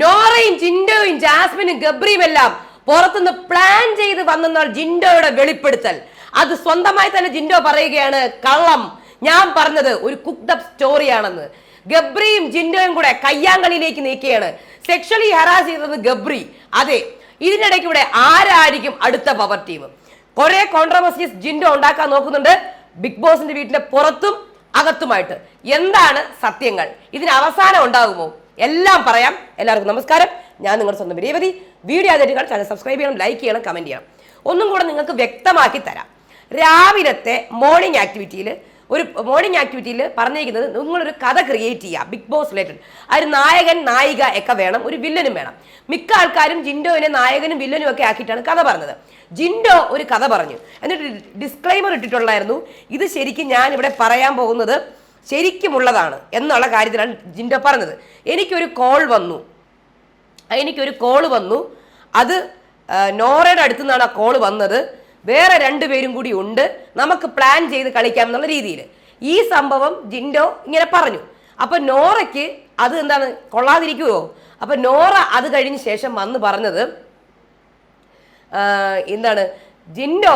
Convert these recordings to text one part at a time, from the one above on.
നോറയും ജിൻഡോയും ജാസ്മിനും ഗബ്രിയും എല്ലാം പുറത്തുനിന്ന് പ്ലാൻ ചെയ്ത് വന്നെന്നാൽ ജിൻഡോയുടെ വെളിപ്പെടുത്തൽ. അത് സ്വന്തമായി തന്നെ ജിൻഡോ പറയുകയാണ് കള്ളം. ഞാൻ പറഞ്ഞത് ഒരു കുക്ഡ് അപ്പ് സ്റ്റോറിയാണെന്ന് ഗബ്രിയും ജിൻഡോയും കൂടെ കയ്യാങ്കളിയിലേക്ക് നീക്കുകയാണ്. സെക്ഷലി ഹറാസ് ചെയ്തത് ഗബ്രി. അതെ ഇതിനിടയ്ക്ക് ഇവിടെ ആരായിരിക്കും അടുത്ത പവർ ടീം കുറെ കോൺട്രവേഴ്സീസ് ജിൻഡോ ഉണ്ടാക്കാൻ നോക്കുന്നുണ്ട്. ബിഗ് ബോസിന്റെ വീട്ടിന്റെ പുറത്തും അകത്തുമായിട്ട്. എന്താണ് സത്യങ്ങൾ? ഇതിന് അവസാനം ഉണ്ടാകുമോ? എല്ലാം പറയാം. എല്ലാവർക്കും നമസ്കാരം. ഞാൻ നിങ്ങളുടെ സ്വന്തം രേവതി. വീഡിയോ ആദ്യമായിട്ട് ചാനൽ സബ്സ്ക്രൈബ് ചെയ്യണം ലൈക്ക് ചെയ്യണം കമന്റ് ചെയ്യണം. ഒന്നും കൂടെ നിങ്ങൾക്ക് വ്യക്തമാക്കി തരാം. രാവിലത്തെ മോർണിംഗ് ആക്ടിവിറ്റിയിൽ ഒരു മോർണിംഗ് ആക്ടിവിറ്റിയിൽ പറഞ്ഞിരിക്കുന്നത് നിങ്ങളൊരു കഥ ക്രിയേറ്റ് ചെയ്യുക ബിഗ് ബോസ് റിലേറ്റഡ് ഒരു നായകൻ നായിക ഒക്കെ വേണം ഒരു വില്ലനും വേണം. മിക്ക ആൾക്കാരും ജിൻഡോവിനെ നായകനും വില്ലനും ഒക്കെ ആക്കിയിട്ടാണ് കഥ പറഞ്ഞത്. ജിൻഡോ ഒരു കഥ പറഞ്ഞു. എന്നിട്ട് ഡിസ്ക്ലൈമർ ഇട്ടിട്ടുള്ളായിരുന്നു. ഇത് ശരിക്കും ഞാൻ ഇവിടെ പറയാൻ പോകുന്നത് ശരിക്കുമുള്ളതാണ് എന്നുള്ള കാര്യത്തിലാണ് ജിൻഡോ പറഞ്ഞത്. എനിക്കൊരു കോൾ വന്നു. എനിക്കൊരു കോൾ വന്നു. അത് നോറയുടെ അടുത്തു നിന്നാണ് ആ കോൾ വന്നത്. വേറെ രണ്ടുപേരും കൂടി ഉണ്ട്. നമുക്ക് പ്ലാൻ ചെയ്ത് കളിക്കാം എന്നുള്ള രീതിയിൽ. ഈ സംഭവം ജിൻഡോ ഇങ്ങനെ പറഞ്ഞു. അപ്പൊ നോറയ്ക്ക് അത് എന്താണ് കൊള്ളാതിരിക്കുവോ? അപ്പൊ നോറ അത് കഴിഞ്ഞ ശേഷം വന്ന് പറഞ്ഞത് എന്താണ് ജിൻഡോ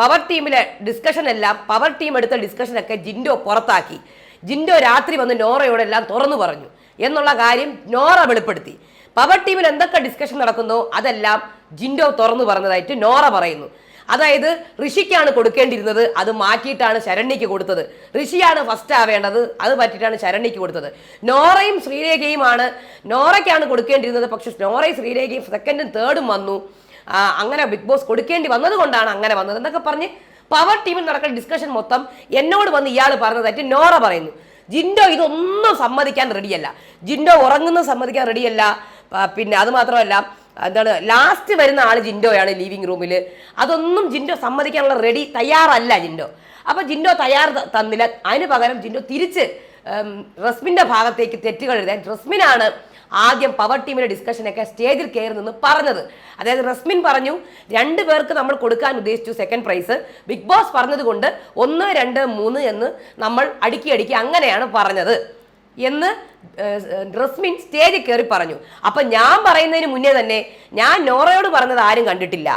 പവർ ടീമിലെ ഡിസ്കഷൻ എല്ലാം പവർ ടീം എടുത്ത ഡിസ്കഷനൊക്കെ ജിൻഡോ പുറത്താക്കി. ജിൻഡോ രാത്രി വന്ന് നോറയോടെല്ലാം തുറന്നു പറഞ്ഞു. എന്നുള്ള കാര്യം നോറ വെളിപ്പെടുത്തി. പവർ ടീമിൽ എന്തൊക്കെ ഡിസ്കഷൻ നടക്കുന്നു അതെല്ലാം ജിൻഡോ തുറന്നു പറഞ്ഞതായിട്ട് നോറ പറയുന്നു. അതായത് ഋഷിക്കാണ് കൊടുക്കേണ്ടിയിരുന്നത് അത് മാറ്റിയിട്ടാണ് ശരണ്യക്ക് കൊടുത്തത്. ഋഷിയാണ് ഫസ്റ്റ് ആവേണ്ടത് അത് പറ്റിയിട്ടാണ് ശരണ്യക്ക് കൊടുത്തത്. നോറയും ശ്രീരേഖയുമാണ് നോറയ്ക്കാണ് കൊടുക്കേണ്ടിയിരുന്നത് പക്ഷെ നോറയും ശ്രീരേഖയും സെക്കൻഡും തേർഡും വന്നു. അങ്ങനെ ബിഗ് ബോസ് കൊടുക്കേണ്ടി വന്നതുകൊണ്ടാണ് അങ്ങനെ വന്നത് എന്നൊക്കെ പറഞ്ഞ് പവർ ടീമിൽ നടക്കുന്ന ഡിസ്കഷൻ മൊത്തം എന്നോട് വന്ന് ഇയാൾ പറഞ്ഞതായിട്ട് നോറ പറയുന്നു. ജിൻഡോ ഇതൊന്നും സമ്മതിക്കാൻ റെഡിയല്ല ജിൻഡോ ഉറങ്ങുന്ന സമ്മതിക്കാൻ റെഡിയല്ല പിന്നെ അത് മാത്രമല്ല എന്താണ് ലാസ്റ്റ് വരുന്ന ആൾ ജിൻഡോയാണ് ലിവിങ് റൂമിൽ അതൊന്നും ജിൻഡോ സമ്മതിക്കാനുള്ള റെഡി തയ്യാറല്ല ജിൻഡോ. അപ്പൊ ജിൻഡോ തയ്യാർ തന്നില്ല. അതിന് പകരം ജിൻഡോ തിരിച്ച് റസ്മിന്റെ ഭാഗത്തേക്ക് തെറ്റുകൾ എഴുതാൻ റസ്മിനാണ് ആദ്യം പവർ ടീമിന്റെ ഡിസ്കഷനൊക്കെ സ്റ്റേജിൽ കയറി നിന്ന് പറഞ്ഞത്. അതായത് റസ്മിൻ പറഞ്ഞു രണ്ടു പേർക്ക് നമ്മൾ കൊടുക്കാൻ ഉദ്ദേശിച്ചു സെക്കൻഡ് പ്രൈസ് ബിഗ് ബോസ് പറഞ്ഞത് കൊണ്ട് ഒന്ന് രണ്ട് മൂന്ന് എന്ന് നമ്മൾ അടുക്കി അടുക്കി അങ്ങനെയാണ് പറഞ്ഞത്. എന്ന് റസ്മിൻ സ്റ്റേജിൽ കയറി പറഞ്ഞു. അപ്പൊ ഞാൻ പറയുന്നതിന് മുന്നേ തന്നെ ഞാൻ നോറയോട് പറഞ്ഞത് ആരും കണ്ടിട്ടില്ല.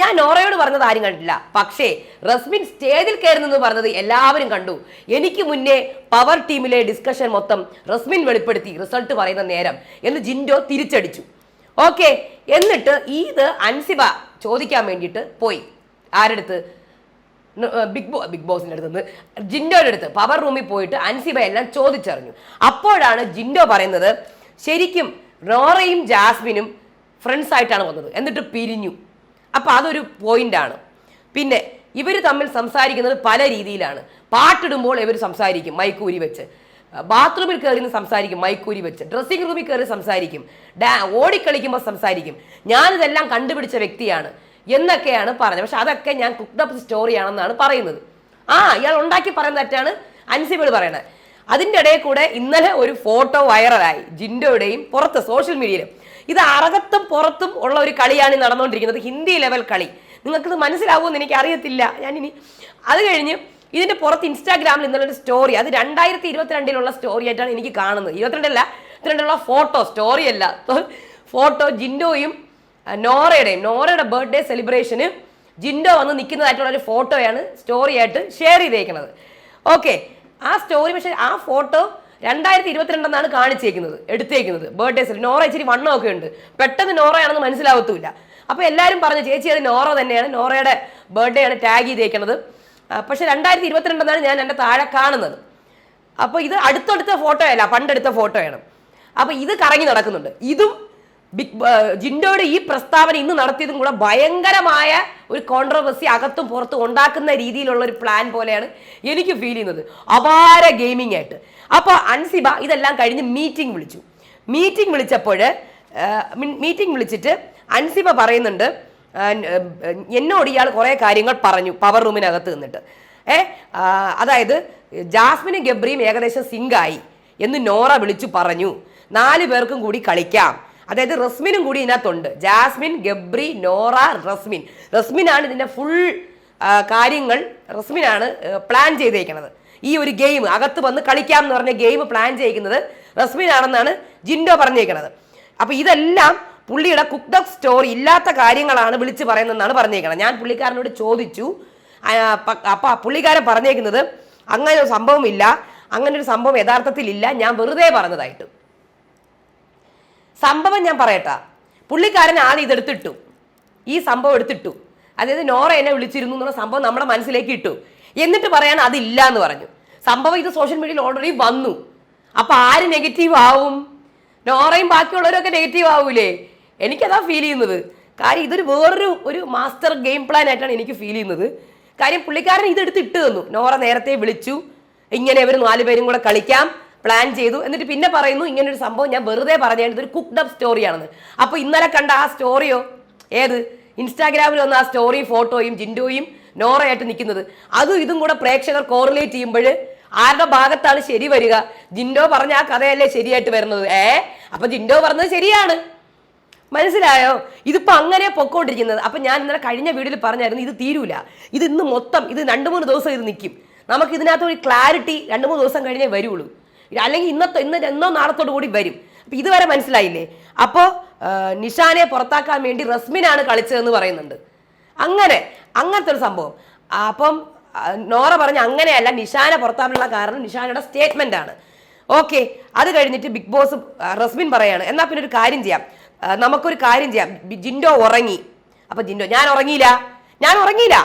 ഞാൻ നോറയോട് പറഞ്ഞത് ആരും കണ്ടില്ല പക്ഷേ റസ്മിൻ സ്റ്റേജിൽ കയറുന്നെന്ന് പറഞ്ഞത് എല്ലാവരും കണ്ടു. എനിക്ക് മുന്നേ പവർ ടീമിലെ ഡിസ്കഷൻ മൊത്തം റസ്മിൻ വെളിപ്പെടുത്തി റിസൾട്ട് പറയുന്ന നേരം എന്ന് ജിൻഡോ തിരിച്ചടിച്ചു. ഓക്കെ എന്നിട്ട് ഇത് അൻസിബ ചോദിക്കാൻ വേണ്ടിയിട്ട് പോയി. ആരെടുത്ത്? ബിഗ് ബോ ബിഗ് ബോസിന്റെ അടുത്ത് നിന്ന്. ജിൻഡോയുടെ അടുത്ത് പവർ റൂമിൽ പോയിട്ട് അൻസിബ എല്ലാം ചോദിച്ചറിഞ്ഞു. അപ്പോഴാണ് ജിൻഡോ പറയുന്നത് ശരിക്കും റോറയും ജാസ്മിനും ഫ്രണ്ട്സ് ആയിട്ടാണ് വന്നത്. എന്നിട്ട് പിരിഞ്ഞു. അപ്പൊ അതൊരു പോയിന്റാണ് പിന്നെ ഇവർ തമ്മിൽ സംസാരിക്കുന്നത് പല രീതിയിലാണ്. പാട്ടിടുമ്പോൾ ഇവർ സംസാരിക്കും മൈക്കൂരി വെച്ച്. ബാത്റൂമിൽ കയറി സംസാരിക്കും മൈക്കൂരി വെച്ച്. ഡ്രസ്സിംഗ് റൂമിൽ കയറി സംസാരിക്കും. ഡാ ഓടിക്കളിക്കുമ്പോൾ സംസാരിക്കും. ഞാനിതെല്ലാം കണ്ടുപിടിച്ച വ്യക്തിയാണ് എന്നൊക്കെയാണ് പറഞ്ഞത്. പക്ഷെ അതൊക്കെ ഞാൻ കുക്ഡപ്പ് സ്റ്റോറിയാണെന്നാണ് പറയുന്നത്. ആ ഇയാൾ ഉണ്ടാക്കി പറയുന്ന തെറ്റാണ് അൻസിബിൾ പറയണത്. അതിന്റെ ഇടയിൽ കൂടെ ഇന്നലെ ഒരു ഫോട്ടോ വൈറലായി ജിൻഡോയുടെയും പുറത്ത് സോഷ്യൽ മീഡിയയിലും ഇത് അറകത്തും പുറത്തും ഉള്ള ഒരു കളിയാണ് നടന്നുകൊണ്ടിരിക്കുന്നത്. ഹിന്ദി ലെവൽ കളി. നിങ്ങൾക്കിത് മനസ്സിലാവുമെന്ന് എനിക്ക് അറിയത്തില്ല ഞാനിനി അത് കഴിഞ്ഞ് ഇതിന്റെ പുറത്ത് ഇൻസ്റ്റാഗ്രാമിൽ ഇന്നലെ ഒരു സ്റ്റോറി അത് രണ്ടായിരത്തി ഇരുപത്തിരണ്ടിലുള്ള സ്റ്റോറി ആയിട്ടാണ് എനിക്ക് കാണുന്നത്. ഇരുപത്തിരണ്ടല്ല ഇരുപത്തിരണ്ടുള്ള ഫോട്ടോ സ്റ്റോറി അല്ല. ഫോട്ടോ ജിൻഡോയും നോറയുടെയും നോറയുടെ ബർത്ത്ഡേ സെലിബ്രേഷന് ജിൻഡോ വന്ന് നിൽക്കുന്നതായിട്ടുള്ള ഒരു ഫോട്ടോയാണ് സ്റ്റോറിയായിട്ട് ഷെയർ ചെയ്തേക്കുന്നത്. ഓക്കെ ആ സ്റ്റോറി പക്ഷേ ആ ഫോട്ടോ രണ്ടായിരത്തി ഇരുപത്തിരണ്ടെന്നാണ് കാണിച്ചേക്കുന്നത് എടുത്തേക്കുന്നത്. ബർത്ത്ഡേ സെൽ നോറ ഇച്ചിരി വണ്ണമൊക്കെ ഉണ്ട്. പെട്ടെന്ന് നോറയാണെന്ന് മനസ്സിലാവത്തുമില്ല അപ്പോൾ എല്ലാവരും പറഞ്ഞു ചേച്ചി അത് നോറ തന്നെയാണ്. നോറയുടെ ബർത്ത്ഡേ ആണ് ടാഗ് ചെയ്തേക്കുന്നത് പക്ഷെ പക്ഷേ രണ്ടായിരത്തി ഇരുപത്തിരണ്ടെന്നാണ് ഞാൻ എന്റെ താഴെ കാണുന്നത്. അപ്പോൾ ഇത് അടുത്തടുത്ത ഫോട്ടോയല്ല പണ്ടെടുത്ത ഫോട്ടോയാണ് അപ്പോൾ ഇത് കറങ്ങി നടക്കുന്നുണ്ട്. ഇതും ബിഗ് ജിൻഡോയുടെ ഈ പ്രസ്താവന ഇന്ന് നടത്തിയതും കൂടെ ഭയങ്കരമായ ഒരു കോൺട്രവേഴ്സി അകത്തും പുറത്തും ഉണ്ടാക്കുന്ന രീതിയിലുള്ള ഒരു പ്ലാൻ പോലെയാണ് എനിക്ക് ഫീൽ ചെയ്യുന്നത്. അപാര ഗെയിമിംഗ് ആയിട്ട്. അപ്പോൾ അൻസിബ ഇതെല്ലാം കഴിഞ്ഞ് മീറ്റിംഗ് വിളിച്ചു. മീറ്റിംഗ് വിളിച്ചപ്പോൾ മീറ്റിംഗ് വിളിച്ചിട്ട് അൻസിബ പറയുന്നുണ്ട് എന്നോട് ഇയാൾ കുറേ കാര്യങ്ങൾ പറഞ്ഞു പവർ റൂമിനകത്ത് നിന്നിട്ട്. ഏ അതായത് ജാസ്മിനും ഗബ്രിയും ഏകദേശം സിങ്കായി എന്ന് നോറ വിളിച്ചു പറഞ്ഞു. നാല് പേർക്കും കൂടി കളിക്കാം. അതായത് റസ്മിനും കൂടി ഇതിനകത്തുണ്ട്. ജാസ്മിൻ ഗബ്രി നോറ റസ്മിൻ. റസ്മിനാണ് ഇതിന്റെ ഫുൾ കാര്യങ്ങൾ റസ്മിനാണ് പ്ലാൻ ചെയ്തേക്കുന്നത് ഈ ഒരു ഗെയിം അകത്ത് വന്ന് കളിക്കാം എന്ന് പറഞ്ഞ ഗെയിം പ്ലാൻ ചെയ്യിക്കുന്നത് റസ്മിനാണെന്നാണ് ജിൻഡോ പറഞ്ഞേക്കുന്നത് അപ്പൊ ഇതെല്ലാം പുള്ളിയുടെ കുക്ക് അപ്പ് സ്റ്റോറി ഇല്ലാത്ത കാര്യങ്ങളാണ് വിളിച്ച് പറയുന്നതെന്നാണ് പറഞ്ഞേക്കുന്നത് ഞാൻ പുള്ളിക്കാരനോട് ചോദിച്ചു. അപ്പോൾ പുള്ളിക്കാരൻ പറഞ്ഞേക്കുന്നത് അങ്ങനെ ഒരു സംഭവമില്ല. അങ്ങനെ ഒരു സംഭവം യഥാർത്ഥത്തിൽ ഇല്ല ഞാൻ വെറുതെ പറഞ്ഞതായിട്ട്. സംഭവം ഞാൻ പറയട്ടാ. പുള്ളിക്കാരൻ ആദ്യം ഇതെടുത്തിട്ടു. ഈ സംഭവം എടുത്തിട്ടു. അതായത് നോറ എന്നെ വിളിച്ചിരുന്നു എന്നുള്ള സംഭവം നമ്മുടെ മനസ്സിലേക്ക് ഇട്ടു. എന്നിട്ട് പറയാൻ അതില്ല എന്ന് പറഞ്ഞു. സംഭവം ഇത് സോഷ്യൽ മീഡിയയിൽ ഓൾറെഡി വന്നു. അപ്പൊ ആര് നെഗറ്റീവ് ആവും? നോറയും ബാക്കിയുള്ളവരൊക്കെ നെഗറ്റീവ് ആവൂലേ? എനിക്കതാ ഫീൽ ചെയ്യുന്നത്. കാര്യം ഇതൊരു വേറൊരു ഒരു മാസ്റ്റർ ഗെയിം പ്ലാൻ ആയിട്ടാണ് എനിക്ക് ഫീൽ ചെയ്യുന്നത്. കാര്യം പുള്ളിക്കാരൻ ഇതെടുത്ത് ഇട്ട് തന്നു. നോറ നേരത്തെ വിളിച്ചു. ഇങ്ങനെ ഇവർ നാലുപേരും കൂടെ കളിക്കാം. പ്ലാൻ ചെയ്തു. എന്നിട്ട് പിന്നെ പറയുന്നു ഇങ്ങനെ ഒരു സംഭവം ഞാൻ വെറുതെ പറഞ്ഞത് ഇതൊരു കുക്ക്ഡ് അപ്പ് സ്റ്റോറിയാണെന്ന് അപ്പോൾ ഇന്നലെ കണ്ട ആ സ്റ്റോറിയോ ഏത്? ഇൻസ്റ്റാഗ്രാമിൽ വന്ന ആ സ്റ്റോറി ഫോട്ടോയും ജിൻഡോയും നോറയായിട്ട് നിൽക്കുന്നത്. അതും ഇതും കൂടെ പ്രേക്ഷകർ കോറിലേറ്റ് ചെയ്യുമ്പോൾ ആരുടെ ഭാഗത്താണ് ശരി വരിക? ജിൻഡോ പറഞ്ഞ ആ കഥയല്ലേ ശരിയായിട്ട് വരുന്നത്. ഏ? അപ്പൊ ജിൻഡോ പറഞ്ഞത് ശരിയാണ്. മനസ്സിലായോ? ഇതിപ്പോ അങ്ങനെ പൊക്കോണ്ടിരിക്കുന്നത്. അപ്പൊ ഞാൻ ഇന്നലെ കഴിഞ്ഞ വീഡിയോയിൽ പറഞ്ഞായിരുന്നു ഇത് തീരൂല. ഇത് ഇന്ന് മൊത്തം ഇത് രണ്ട് മൂന്ന് ദിവസം ഇത് നിൽക്കും നമുക്ക് ഇതിനകത്ത് ഒരു ക്ലാരിറ്റി രണ്ട് മൂന്ന് ദിവസം കഴിഞ്ഞേ വരുള്ളൂ. അല്ലെങ്കിൽ ഇന്നത്തെ ഇന്ന് എന്നോ നാളത്തോടു കൂടി വരും. അപ്പൊ ഇതുവരെ മനസ്സിലായില്ലേ? അപ്പോൾ നിഷാനെ പുറത്താക്കാൻ വേണ്ടി റസ്മിനാണ് കളിച്ചതെന്ന് പറയുന്നുണ്ട്. അങ്ങനെ അങ്ങനത്തെ ഒരു സംഭവം. അപ്പം നോറ പറഞ്ഞ അങ്ങനെയല്ല നിഷാനെ പുറത്താക്കാനുള്ള കാരണം നിഷാനയുടെ സ്റ്റേറ്റ്മെന്റ് ആണ്. ഓക്കെ അത് കഴിഞ്ഞിട്ട് ബിഗ് ബോസ് റസ്മിൻ പറയാണ്. എന്നാ പിന്നെ ഒരു കാര്യം ചെയ്യാം. നമുക്കൊരു കാര്യം ചെയ്യാം. ജിൻഡോ ഉറങ്ങി. അപ്പൊ ജിൻഡോ ഞാൻ ഉറങ്ങിയില്ല. ഞാൻ ഉറങ്ങിയില്ല.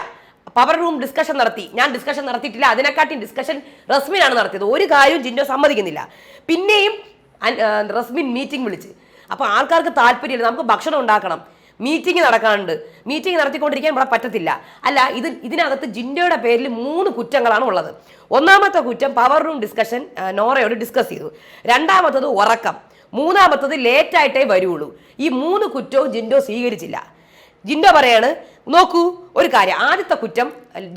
പവർ റൂം ഡിസ്കഷൻ നടത്തി. ഞാൻ ഡിസ്കഷൻ നടത്തിയിട്ടില്ല. അതിനെക്കാട്ടി ഡിസ്കഷൻ റസ്മിനാണ് നടത്തിയത്. ഒരു കാര്യവും ജിൻഡോ സമ്മതിക്കുന്നില്ല. പിന്നെയും റസ്മിൻ മീറ്റിംഗ് വിളിച്ച്. അപ്പോൾ ആൾക്കാർക്ക് താല്പര്യമില്ല. നമുക്ക് ഭക്ഷണം ഉണ്ടാക്കണം. മീറ്റിംഗ് നടക്കാനുണ്ട്. മീറ്റിംഗ് നടത്തിക്കൊണ്ടിരിക്കാൻ ഇവിടെ പറ്റത്തില്ല. അല്ല ഇത് ഇതിനകത്ത് ജിൻഡോയുടെ പേരിൽ മൂന്ന് കുറ്റങ്ങളാണ് ഉള്ളത്. ഒന്നാമത്തെ കുറ്റം പവർ റൂം ഡിസ്കഷൻ നോറയോട് ഡിസ്കസ് ചെയ്തു. രണ്ടാമത്തത് ഉറക്കം. മൂന്നാമത്തത് ലേറ്റായിട്ടേ വരുള്ളൂ ഈ മൂന്ന് കുറ്റവും ജിൻഡോ സ്വീകരിച്ചില്ല. ജിൻഡോ പറയാണ് നോക്കൂ ഒരു കാര്യം. ആദ്യത്തെ കുറ്റം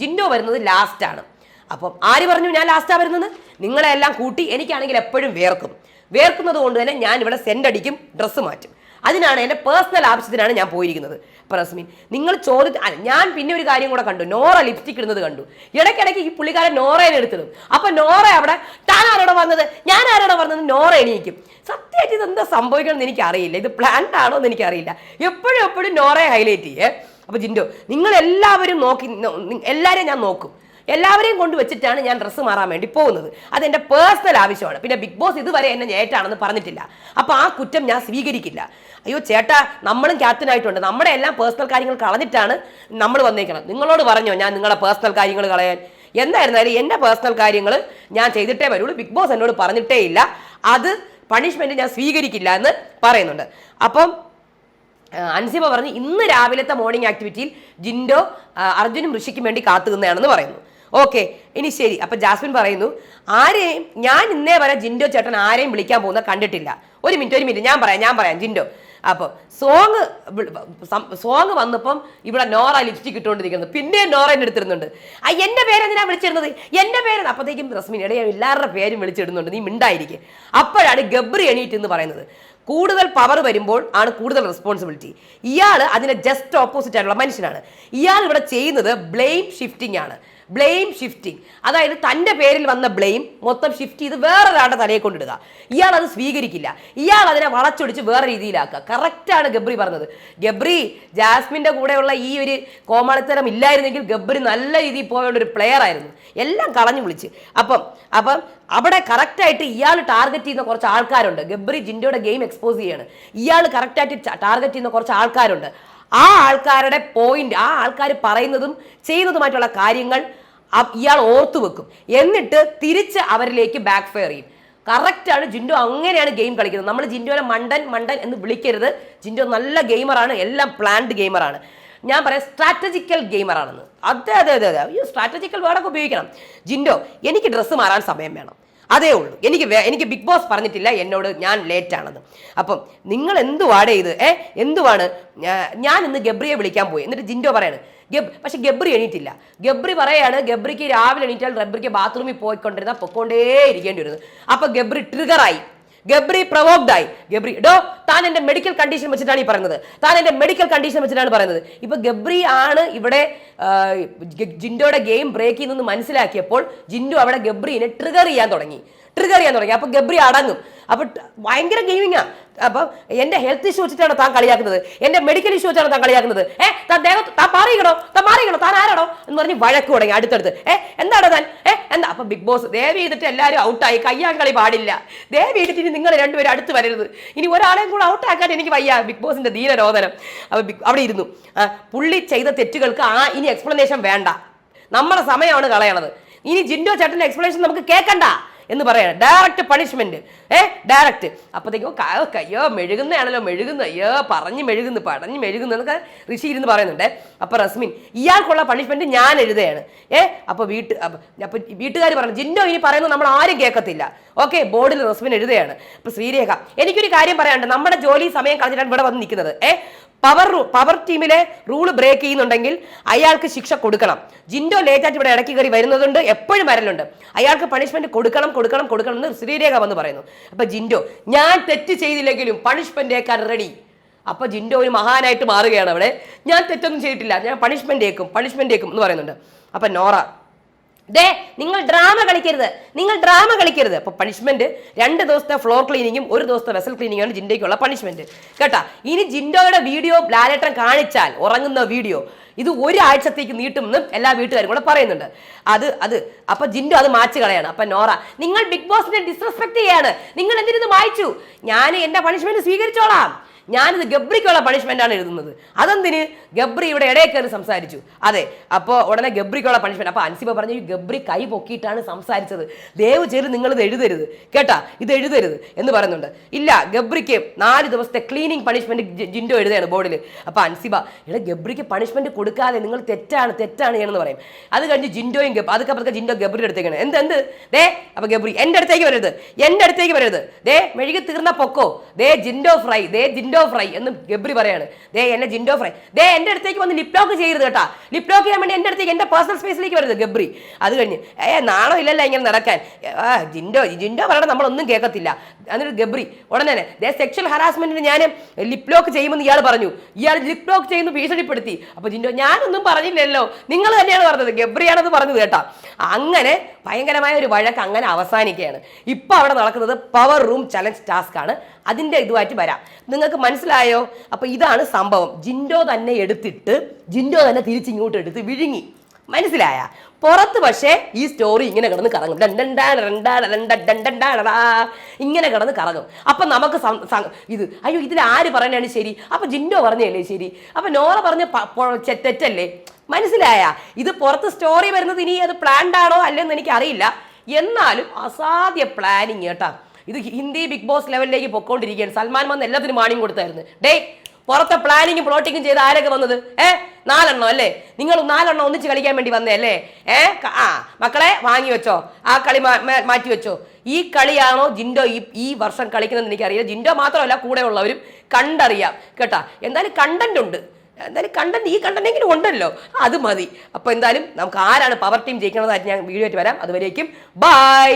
ജിൻഡോ വരുന്നത് ലാസ്റ്റാണ് അപ്പം ആര് പറഞ്ഞു ഞാൻ ലാസ്റ്റാണ് വരുന്നത്? നിങ്ങളെല്ലാം കൂട്ടി എനിക്കാണെങ്കിൽ എപ്പോഴും വേർക്കും. വേർക്കുന്നത് കൊണ്ട് തന്നെ ഞാൻ ഇവിടെ സെന്റ് അടിക്കും ഡ്രസ്സ് മാറ്റും. അതിനാണ് എന്റെ പേഴ്സണൽ ആവശ്യത്തിനാണ് ഞാൻ പോയിരിക്കുന്നത്. പ്രസ്മിൻ നിങ്ങൾ ചോദി ഞാൻ പിന്നെ ഒരു കാര്യം കൂടെ കണ്ടു. നോറ ലിപ്സ്റ്റിക് ഇടുന്നത് കണ്ടു. ഇടയ്ക്കിടയ്ക്ക് ഈ പുള്ളിക്കാരൻ നോറേനെ എടുത്തിടും. അപ്പൊ നോറ അവിടെ താൻ ആരോടെ വന്നത്? ഞാൻ ആരോടെ വന്നത്? നോറ എണീക്കും. സത്യമായിട്ട് ഇത് എന്താ എനിക്ക് അറിയില്ല ഇത് പ്ലാൻഡ് ആണോ എന്ന് എനിക്കറിയില്ല. എപ്പോഴും എപ്പോഴും നോറയെ ഹൈലൈറ്റ് ചെയ്യേ. അപ്പൊ ജിൻഡോ നിങ്ങൾ എല്ലാവരും നോക്കി എല്ലാവരെയും ഞാൻ നോക്കും. എല്ലാവരെയും കൊണ്ട് വെച്ചിട്ടാണ് ഞാൻ ഡ്രസ്സ് മാറാൻ വേണ്ടി പോകുന്നത്. അത് എന്റെ പേഴ്സണൽ ആവശ്യമാണ്. പിന്നെ ബിഗ് ബോസ് ഇതുവരെ എന്നെ ഞേറ്റാണെന്ന് പറഞ്ഞിട്ടില്ല. അപ്പോൾ ആ കുറ്റം ഞാൻ സ്വീകരിക്കില്ല. അയ്യോ ചേട്ടാ നമ്മളും ക്യാപ്റ്റൻ ആയിട്ടുണ്ട്. നമ്മുടെ എല്ലാം പേഴ്സണൽ കാര്യങ്ങൾ കളഞ്ഞിട്ടാണ് നമ്മൾ വന്നേക്കണം നിങ്ങളോട് പറഞ്ഞോ ഞാൻ നിങ്ങളുടെ പേഴ്സണൽ കാര്യങ്ങൾ കളയാൻ. എന്തായിരുന്നാലും എന്റെ പേഴ്സണൽ കാര്യങ്ങൾ ഞാൻ ചെയ്തിട്ടേ വരുള്ളൂ. ബിഗ് ബോസ് എന്നോട് പറഞ്ഞിട്ടേ ഇല്ല. അത് പണിഷ്മെന്റ് ഞാൻ സ്വീകരിക്കില്ല എന്ന് പറയുന്നുണ്ട്. അപ്പം അൻസിബ പറഞ്ഞു ഇന്ന് രാവിലത്തെ മോർണിംഗ് ആക്ടിവിറ്റിയിൽ ജിൻഡോ അർജുനും ഋഷിക്കും വേണ്ടി കാത്തു നിന്നതാണെന്ന് പറയുന്നു. ഓക്കെ ഇനി ശരി. അപ്പൊ ജാസ്മിൻ പറയുന്നു ആരെയും ഞാൻ ഇന്നേ വരെ ജിൻഡോ ചേട്ടൻ ആരെയും വിളിക്കാൻ പോകുന്ന കണ്ടിട്ടില്ല. ഒരു മിനിറ്റ് ഒരു മിനിറ്റ്. ഞാൻ പറയാം ഞാൻ പറയാം. ജിൻഡോ അപ്പോൾ സോങ് സോങ് വന്നപ്പം ഇവിടെ നോറ ലിപ്സ്റ്റിക് ഇട്ടുകൊണ്ടിരിക്കുന്നത് പിന്നെ എന്നെ എടുത്തിരുന്നുണ്ട് ആ എന്റെ പേരെന്തിനാ വിളിച്ചിരുന്നത് എന്റെ പേര് അപ്പോഴത്തേക്കും റസ്മിൻ ഇടയെ എല്ലാവരുടെ പേരും വിളിച്ചിടുന്നുണ്ട്. നീ മിണ്ടായിരിക്കും. അപ്പോഴാണ് ഗബ്രി എണീറ്റ് എന്ന് പറയുന്നത്. കൂടുതൽ പവർ വരുമ്പോൾ ആണ് കൂടുതൽ റെസ്പോൺസിബിലിറ്റി ഇയാൾ അതിന്റെ ജസ്റ്റ് ഓപ്പോസിറ്റ് ആയിട്ടുള്ള മനുഷ്യനാണ്. ഇയാൾ ഇവിടെ ചെയ്യുന്നത് ബ്ലെയിം ഷിഫ്റ്റിംഗ് ആണ്. ബ്ലെയിം ഷിഫ്റ്റിംഗ് അതായത് തന്റെ പേരിൽ വന്ന ബ്ലെയിം മൊത്തം ഷിഫ്റ്റ് ചെയ്ത് വേറൊരാളുടെ തലയെ കൊണ്ടിടുക. ഇയാൾ അത് സ്വീകരിക്കില്ല. ഇയാൾ അതിനെ വളച്ചൊടിച്ച് വേറെ രീതിയിലാക്കുക. കറക്റ്റാണ് ഗബ്രി പറഞ്ഞത്. ഗബ്രി ജാസ്മിന്റെ കൂടെയുള്ള ഈ ഒരു കോമാളിത്തരം ഇല്ലായിരുന്നെങ്കിൽ ഗബ്രി നല്ല രീതിയിൽ പോയുള്ള ഒരു പ്ലെയർ ആയിരുന്നു. എല്ലാം കളഞ്ഞു വിളിച്ച്. അപ്പം അപ്പം അവിടെ കറക്റ്റായിട്ട് ഇയാൾ ടാർഗറ്റ് ചെയ്യുന്ന കുറച്ച് ആൾക്കാരുണ്ട്. ഗബ്രി ജിൻഡോയുടെ ഗെയിം എക്സ്പോസ് ചെയ്യാണ്. ഇയാൾ കറക്റ്റായിട്ട് ടാർഗറ്റ് ചെയ്യുന്ന കുറച്ച് ആൾക്കാരുണ്ട്. ആ ആൾക്കാരുടെ പോയിന്റ് ആ ആൾക്കാർ പറയുന്നതും ചെയ്യുന്നതുമായിട്ടുള്ള കാര്യങ്ങൾ ഇയാൾ ഓർത്തു വെക്കും. എന്നിട്ട് തിരിച്ച് അവരിലേക്ക് ബാക്ക് ഫയർ ചെയ്യും കറക്റ്റാണ് ജിൻഡോ അങ്ങനെയാണ് ഗെയിം കളിക്കുന്നത്. നമ്മൾ ജിൻഡോനെ മണ്ടൻ മണ്ടൻ എന്ന് വിളിക്കരുത്. ജിൻഡോ നല്ല ഗെയിമറാണ് എല്ലാം പ്ലാൻഡ് ഗെയിമറാണ് ഞാൻ പറയാം സ്ട്രാറ്റജിക്കൽ ഗെയിമറാണെന്ന് അതെ അതെ അതെ അതെ. ഈ സ്ട്രാറ്റജിക്കൽ വേർഡൊക്കെ ഉപയോഗിക്കണം. ജിൻഡോ എനിക്ക് ഡ്രസ്സ് മാറാൻ സമയം വേണം. അതേ ഉള്ളൂ. എനിക്ക് എനിക്ക് ബിഗ് ബോസ് പറഞ്ഞിട്ടില്ല എന്നോട് ഞാൻ ലേറ്റ് ആണെന്ന് അപ്പം നിങ്ങൾ എന്തുവാടേ ഇത്? ഏ എന്തുവാണ്? ഞാൻ ഇന്ന് ഗബ്രിയെ വിളിക്കാൻ പോയി. എന്നിട്ട് ജിൻഡോ പറയാണ് ഗബ് പക്ഷെ ഗബ്രി എണീറ്റില്ല. ഗബ്രി പറയാണ് ഗബ്രിക്ക് രാവിലെ എണീറ്റാൽ റബ്രിക്ക് ബാത്റൂമിൽ പോയിക്കൊണ്ടിരുന്ന പൊക്കോണ്ടേ ഇരിക്കേണ്ടി വരുന്നത്. അപ്പൊ ഗബ്രി ട്രിഗറായി ഗബ്രി പ്രവോക്ഡ് ആയി ഗബ്രി ഡോ താൻ എന്റെ മെഡിക്കൽ കണ്ടീഷൻ വെച്ചിട്ടാണ് ഈ പറയുന്നത്. താൻ എന്റെ മെഡിക്കൽ കണ്ടീഷൻ വെച്ചിട്ടാണ് പറയുന്നത്. ഇപ്പൊ ഗബ്രി ആണ് ഇവിടെ ജിൻഡോയുടെ ഗെയിം ബ്രേക്ക് ചെയ്യുന്നെന്ന് മനസ്സിലാക്കിയപ്പോൾ ജിൻഡോ അവിടെ ഗബ്രീനെ ട്രിഗർ ചെയ്യാൻ തുടങ്ങി. ട്രിഗർ ചെയ്യാൻ തുടങ്ങി. അപ്പൊ ഗബ്രി അടങ്ങും. അപ്പൊ ഭയങ്കര ഗെയിമിങ്ങാ അപ്പൊ എന്റെ ഹെൽത്ത് ഇഷ്യൂ വെച്ചിട്ടാണ് താൻ കളിയാക്കുന്നത്. എന്റെ മെഡിക്കൽ ഇഷ്യൂ വെച്ചാണ് താൻ കളിയാക്കുന്നത്. ഏഹ് താൻ ദേഹത്ത് താൻ മാറിയിക്കണോ താൻ മാറിയിക്കണോ താൻ ആരാണോ എന്ന് പറഞ്ഞ് വഴക്ക് തുടങ്ങി അടുത്തടുത്ത്. ഏ എന്താണ് താൻ ഏ എന്താ? അപ്പൊ ബിഗ് ബോസ് ദേവ് ചെയ്തിട്ട് എല്ലാവരും ഔട്ടായി കയ്യാൻ കളി പാടില്ല. ദേവ് ചെയ്തിട്ട് ഇനി നിങ്ങൾ രണ്ടുപേരും അടുത്ത് വരരുത്. ഇനി ഒരാളെയും കൂടെ ഔട്ടാക്കാൻ എനിക്ക് വയ്യ. ബിഗ് ബോസിന്റെ ധീരരോധനം അപ്പൊ ബിഗ് അവിടെ ഇരുന്നു. പുള്ളി ചെയ്ത തെറ്റുകൾക്ക് ആ ഇനി എക്സ്പ്ലനേഷൻ വേണ്ട. നമ്മുടെ സമയമാണ് കളയണത്. ഇനി ജിൻഡോ ചേട്ടന്റെ എക്സ്പ്ലനേഷൻ നമുക്ക് കേൾക്കണ്ട എന്ന് പറയാണ്. ഡയറക്റ്റ് പണിഷ്മെന്റ് ഏ ഡയറക്റ്റ് അപ്പോഴത്തേക്കും കയ്യോ മെഴുകുന്നതാണല്ലോ മെഴുകുന്ന അയ്യോ പറഞ്ഞ് മെഴുകുന്നു പടഞ്ഞ് മെഴുകുന്നു എന്നൊക്കെ ഋഷി ഇരുന്ന് പറയുന്നുണ്ട്. അപ്പൊ റസ്മിൻ ഇയാൾക്കുള്ള പണിഷ്മെന്റ് ഞാൻ എഴുതുകയാണ്. ഏ അപ്പൊ വീട്ട് അപ്പൊ അപ്പൊ വീട്ടുകാർ പറഞ്ഞു ജിന്നോ ഇനി പറയുന്നത് നമ്മൾ ആരും കേൾക്കത്തില്ല. ഓക്കെ ബോർഡിൽ റസ്മിൻ എഴുതുകയാണ്. അപ്പൊ ശ്രീരേഖ എനിക്കൊരു കാര്യം പറയാനുണ്ട്. നമ്മുടെ ജോലി സമയം കളഞ്ഞിട്ടാണ് ഇവിടെ വന്ന് നിൽക്കുന്നത്. ഏ പവർ പവർ ടീമിലെ റൂൾ ബ്രേക്ക് ചെയ്യുന്നുണ്ടെങ്കിൽ അയാൾക്ക് ശിക്ഷ കൊടുക്കണം. ജിൻഡോ ലേറ്റായിട്ട് ഇവിടെ ഇടയ്ക്ക് കയറി വരുന്നതുണ്ട് എപ്പോഴും വരലുണ്ട്. അയാൾക്ക് പണിഷ്മെന്റ് കൊടുക്കണം കൊടുക്കണം കൊടുക്കണം എന്ന് ശ്രീരേഖ വന്ന് പറയുന്നു. അപ്പൊ ജിൻഡോ ഞാൻ തെറ്റ് ചെയ്തില്ലെങ്കിലും പണിഷ്മെന്റ് ഏക്കാൻ റെഡി അപ്പൊ ജിൻഡോ ഒരു മഹാനായിട്ട് മാറുകയാണ് അവിടെ. ഞാൻ തെറ്റൊന്നും ചെയ്തിട്ടില്ല. ഞാൻ പണിഷ്മെന്റ് ഏക്കും പണിഷ്മെന്റ് ഏക്കും എന്ന് പറയുന്നുണ്ട്. അപ്പൊ നോറ ദേ നിങ്ങൾ ഡ്രാമ കളിക്കരുത്. നിങ്ങൾ ഡ്രാമ കളിക്കരുത്. അപ്പൊ പണിഷ്മെന്റ് രണ്ട് ദിവസത്തെ ഫ്ലോർ ക്ലീനിങ്ങും ഒരു ദിവസത്തെ വെസൽ ക്ലീനിങ്ങും ആണ് ജിൻഡോയ്ക്കുള്ള പണിഷ്മെന്റ് കേട്ടാ ഇനി ജിൻഡോയുടെ വീഡിയോ ലാലേട്ടൻ കാണിച്ചാൽ ഉറങ്ങുന്ന വീഡിയോ ഇത് ഒരാഴ്ചത്തേക്ക് നീട്ടുമെന്നും എല്ലാ വീട്ടുകാരും കൂടെ പറയുന്നുണ്ട്. അത് അത് അപ്പൊ ജിൻഡോ അത് മാച്ച് കളയാണ്. അപ്പൊ നോറ നിങ്ങൾ ബിഗ് ബോസിനെ ഡിസ്റെസ്പെക്ട് ചെയ്യാണ്. നിങ്ങൾ എന്തിനു മായ്ച്ചു? ഞാൻ എന്റെ പണിഷ്മെന്റ് സ്വീകരിച്ചോളാം. ഞാനിത് ഗബ്രിക്കുള്ള പണിഷ്മെന്റ് ആണ് എഴുതുന്നത്. അതെന്തിന്? ഗബ്രി ഇവിടെ ഇടയിൽ കയറി സംസാരിച്ചു. അതെ അപ്പോൾ ഉടനെ ഗബ്രിക്കുള്ള പണിഷ്മെന്റ് അപ്പൊ അൻസിബ പറഞ്ഞു ഗബ്രി കൈ പൊക്കിയിട്ടാണ് സംസാരിച്ചത്. ദയവ് ചെയ്ത് ഇത് എഴുതരുത്. കേട്ടാ? ഇത് എഴുതരുത്. എന്ന് പറയുന്നുണ്ട്. ഇല്ല ഗബ്രിക്ക് നാല് ദിവസത്തെ ക്ലീനിങ് പണിഷ്മെന്റ് ജിൻഡോ എഴുതുകയാണ് ബോർഡിൽ അപ്പൊ അൻസിബ ഇവിടെ ഗബ്രിക്ക് പണിഷ്മെന്റ് കൊടുക്കാതെ നിങ്ങൾ തെറ്റാണ് തെറ്റാണ് എന്ന് പറയും. അത് കഴിഞ്ഞ് ജിൻഡോയും ഗബ് അതൊക്കെ ജിൻഡോ ഗബ്രിയുടെ അടുത്തേക്കാണ്. എന്ത് എന്ത്? ദേ അപ്പൊ ഗബ്രി എന്റെ അടുത്തേക്ക് വരരുത്. എന്റെ അടുത്തേക്ക് വരരുത്. ദേ മെഴുകി തീർന്ന പൊക്കോ. ദേ ജിൻഡോ ഫ്രൈ. ദേ ജിൻഡോ ഫ്രൈ എന്ന് ഗബ്രി പറയാണ്. ദേ എന്നെ ജിൻഡോ ഫ്രൈ. ദേ എന്റെ അടുത്തേക്ക് വന്ന് ലിപ്ലോക്ക് ചെയ്യരുത് കേട്ടാ. ലിപ്ലോക്ക് ചെയ്യാൻ വേണ്ടി എന്റെ അടുത്തേക്ക് എന്റെ പേഴ്സണൽ സ്പേസിലേക്ക് വരുന്നത് ഗബ്രി. അത് കഴിഞ്ഞ് ഏ നാണോ ഇല്ലല്ലോ ഇങ്ങനെ നടക്കാൻ. ജിൻഡോ ജിൻഡോ പറയണ നമ്മളൊന്നും കേൾക്കത്തില്ല. എന്നിട്ട് ഗബ്രി ഉടനെ തന്നെ ദേ സെക്ഷൽ ഹറാസ്മെന്റിന് ഞാൻ ലിപ്ലോക്ക് ചെയ്യുമെന്ന് ഇയാൾ പറഞ്ഞു. ഇയാൾ ലിപ്ലോക്ക് ചെയ്യുന്നു ഭീഷണിപ്പെടുത്തി. അപ്പൊ ജിൻഡോ ഞാനൊന്നും പറഞ്ഞില്ലല്ലോ. നിങ്ങൾ തന്നെയാണ് പറഞ്ഞത്. ഗബ്രിയാണത് പറഞ്ഞത് കേട്ടാ. അങ്ങനെ ഭയങ്കരമായ ഒരു വഴക്ക് അങ്ങനെ അവസാനിക്കുകയാണ്. ഇപ്പോൾ അവിടെ നടക്കുന്നത് പവർ റൂം ചലഞ്ച് ടാസ്ക് ആണ്. അതിന്റെ ഇതുമായിട്ട് വരാം. നിങ്ങൾക്ക് മനസ്സിലായോ? അപ്പോൾ ഇതാണ് സംഭവം. ജിൻഡോ തന്നെ എടുത്തിട്ട് ജിൻഡോ തന്നെ തിരിച്ചിങ്ങോട്ട് എടുത്ത് വിഴുങ്ങി. മനസ്സിലായ? പുറത്ത് പക്ഷേ ഈ സ്റ്റോറി ഇങ്ങനെ കിടന്ന് കറങ്ങും. ഇങ്ങനെ കിടന്ന് കറങ്ങും. അപ്പം നമുക്ക് ഇത് അയ്യോ ഇതിൽ ആര് പറഞ്ഞാണ് ശരി? അപ്പം ജിൻഡോ പറഞ്ഞല്ലേ ശരി? അപ്പം നോറ പറഞ്ഞ തെറ്റല്ലേ? മനസ്സിലായ? ഇത് പുറത്ത് സ്റ്റോറി വരുന്നത് ഇനി അത് പ്ലാൻഡ് ആണോ അല്ലെന്ന് എനിക്ക് അറിയില്ല എന്നാലും അസാധ്യ പ്ലാനിങ് കേട്ടാ. ഇത് ഹിന്ദി ബിഗ് ബോസ് ലെവലിലേക്ക് പൊക്കോണ്ടിരിക്കുകയാണ്. സൽമാൻ വന്ന് എല്ലാത്തിനും മാണിയും കൊടുത്തായിരുന്നു. ഡേ പുറത്തെ പ്ലാനിങ്ങും പ്ലോട്ടിങ്ങും ചെയ്ത് ആരൊക്കെ വന്നത്? ഏ നാലെണ്ണം അല്ലേ? നിങ്ങൾ നാലെണ്ണം ഒന്നിച്ച് കളിക്കാൻ വേണ്ടി വന്നേ അല്ലേ? ഏ ആ മക്കളെ വാങ്ങി വെച്ചോ. ആ കളി മാറ്റി വെച്ചോ. ഈ കളിയാണോ ജിൻഡോ ഈ ഈ വർഷം കളിക്കുന്നത് എനിക്കറിയില്ല. ജിൻഡോ മാത്രമല്ല കൂടെ ഉള്ളവരും കണ്ടറിയാം. കേട്ടാ എന്തായാലും കണ്ടന്റ് ഉണ്ട്. എന്തായാലും കണ്ടന്റ് ഈ കണ്ടന്റെങ്കിലും ഉണ്ടല്ലോ. അത് മതി. അപ്പൊ എന്തായാലും നമുക്ക് ആരാണ് പവർ ടീം ജയിക്കണതായിട്ട് ഞാൻ വീഡിയോ ആയിട്ട് വരാം. അതുവരേക്കും ബൈ